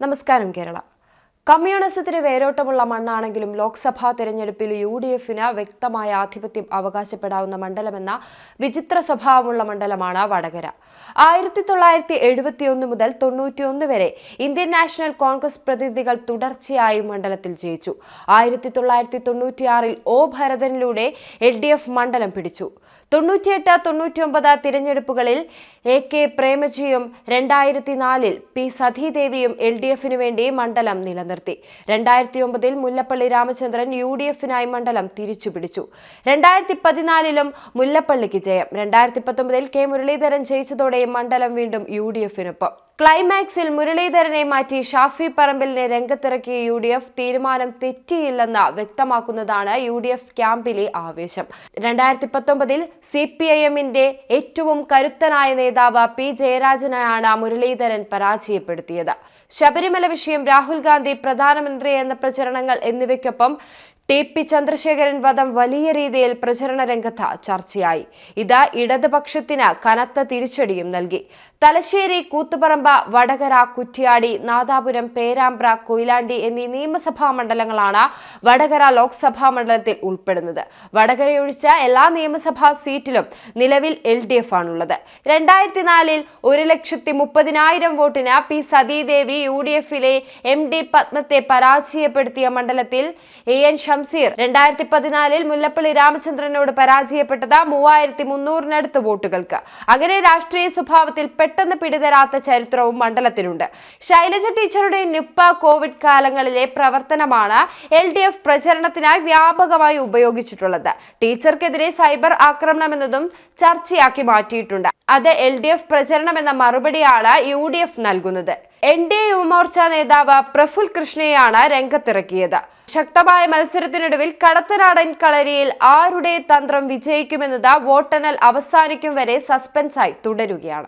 നമസ്കാരം കേരള. കമ്മ്യൂണിസത്തിന് വേരോട്ടമുള്ള മണ്ണാണെങ്കിലും ലോക്സഭാ തെരഞ്ഞെടുപ്പിൽ U D എഫിന് വ്യക്തമായ ആധിപത്യം അവകാശപ്പെടാവുന്ന മണ്ഡലമെന്ന വിചിത്ര സ്വഭാവമുള്ള മണ്ഡലമാണ് വടകര. ആയിരത്തി തൊള്ളായിരത്തി എഴുപത്തിയൊന്ന് മുതൽ തൊണ്ണൂറ്റിയൊന്ന് വരെ ഇന്ത്യൻ നാഷണൽ കോൺഗ്രസ് പ്രതിനിധികൾ തുടർച്ചയായി മണ്ഡലത്തിൽ ജയിച്ചു. ആയിരത്തി തൊള്ളായിരത്തി തൊണ്ണൂറ്റിയാറിൽ ഒ ഭരതനിലൂടെ എൽ ഡി എഫ് മണ്ഡലം പിടിച്ചു. തൊണ്ണൂറ്റിയെട്ട് തൊണ്ണൂറ്റിയൊമ്പത് തിരഞ്ഞെടുപ്പുകളിൽ എ കെ പ്രേമജിയും രണ്ടായിരത്തി നാലിൽ പി സതീദേവിയും എൽ ഡി എഫിനു വേണ്ടി മണ്ഡലം നിലനിർത്തി. രണ്ടായിരത്തി ഒമ്പതിൽ മുല്ലപ്പള്ളി രാമചന്ദ്രൻ യു ഡി എഫിനായി മണ്ഡലം തിരിച്ചുപിടിച്ചു. രണ്ടായിരത്തി പതിനാലിലും മുല്ലപ്പള്ളിക്ക് ജയം. രണ്ടായിരത്തി പത്തൊമ്പതിൽ കെ മുരളീധരൻ ജയിച്ചതോടെ മണ്ഡലം വീണ്ടും യു ഡി എഫിനൊപ്പം. ക്ലൈമാക്സിൽ മുരളീധരനെ മാറ്റി ഷാഫി പറമ്പിലിനെ രംഗത്തിറക്കിയ യു ഡി എഫ് തീരുമാനം തെറ്റിയില്ലെന്ന് വ്യക്തമാക്കുന്നതാണ് യു ഡി എഫ് ക്യാമ്പിലെ ആവേശം. രണ്ടായിരത്തി പത്തൊമ്പതിൽ സി പി ഐ എമ്മിന്റെ ഏറ്റവും കരുത്തനായ നേതാവ് പി ജയരാജനെയാണ് മുരളീധരൻ പരാജയപ്പെടുത്തിയത്. ശബരിമല വിഷയം രാഹുൽ ഗാന്ധി പ്രധാനമന്ത്രി എന്ന പ്രചരണങ്ങൾ എന്നിവയ്ക്കൊപ്പം ടി പി ചന്ദ്രശേഖരൻ വധം വലിയ രീതിയിൽ പ്രചരണ രംഗത്ത് ചർച്ചയായി. ഇത് ഇടതുപക്ഷത്തിന് കനത്ത തിരിച്ചടിയും നൽകി. തലശ്ശേരി കൂത്തുപറമ്പ വടകര കുറ്റ്യാടി നാദാപുരം പേരാമ്പ്ര കൊയിലാണ്ടി എന്നീ നിയമസഭാ മണ്ഡലങ്ങളാണ് വടകര ലോക്സഭാ മണ്ഡലത്തിൽ ഉൾപ്പെടുന്നത്. വടകരയൊഴിച്ച എല്ലാ നിയമസഭാ സീറ്റിലും നിലവിൽ എൽ ഡി എഫ് ആണുള്ളത്. രണ്ടായിരത്തി നാലിൽ ഒരു ലക്ഷത്തി മുപ്പതിനായിരം വോട്ടിന് പി സതീദേവി യു ഡി എഫിലെ എം ഡി പത്മത്തെ പരാജയപ്പെടുത്തിയ മണ്ഡലത്തിൽ എ എൻ ഷംസീർ. രണ്ടായിരത്തി പതിനാലിൽ മുല്ലപ്പള്ളി രാമചന്ദ്രനോട് പരാജയപ്പെട്ടത് മൂവായിരത്തി മുന്നൂറിനടുത്ത് വോട്ടുകൾക്ക്. അങ്ങനെ രാഷ്ട്രീയ സ്വഭാവത്തിൽ പെട്ടെന്ന് പിടിതരാത്ത ചരിത്രവും മണ്ഡലത്തിലുണ്ട്. ശൈലജ ടീച്ചറുടെ നിപ്പ കോവിഡ് കാലങ്ങളിലെ പ്രവർത്തനമാണ് എൽ ഡി എഫ് പ്രചരണത്തിനായി വ്യാപകമായി ഉപയോഗിച്ചിട്ടുള്ളത്. ടീച്ചർക്കെതിരെ സൈബർ ആക്രമണം എന്നതും ചർച്ചയാക്കി മാറ്റിയിട്ടുണ്ട്. അത് എൽ ഡി എഫ് പ്രചരണം എന്ന മറുപടിയാണ് യു ഡി എഫ് നൽകുന്നത്. എൻ ഡി എ യുവമോർച്ച നേതാവ് പ്രഫുൽ കൃഷ്ണയെയാണ് രംഗത്തിറക്കിയത്. ശക്തമായ മത്സരത്തിനൊടുവിൽ കടത്തനാടൻ കളരിയിൽ ആരുടെ തന്ത്രം വിജയിക്കുമെന്നത് വോട്ടെണ്ണൽ അവസാനിക്കും വരെ സസ്പെൻസായി തുടരുകയാണ്.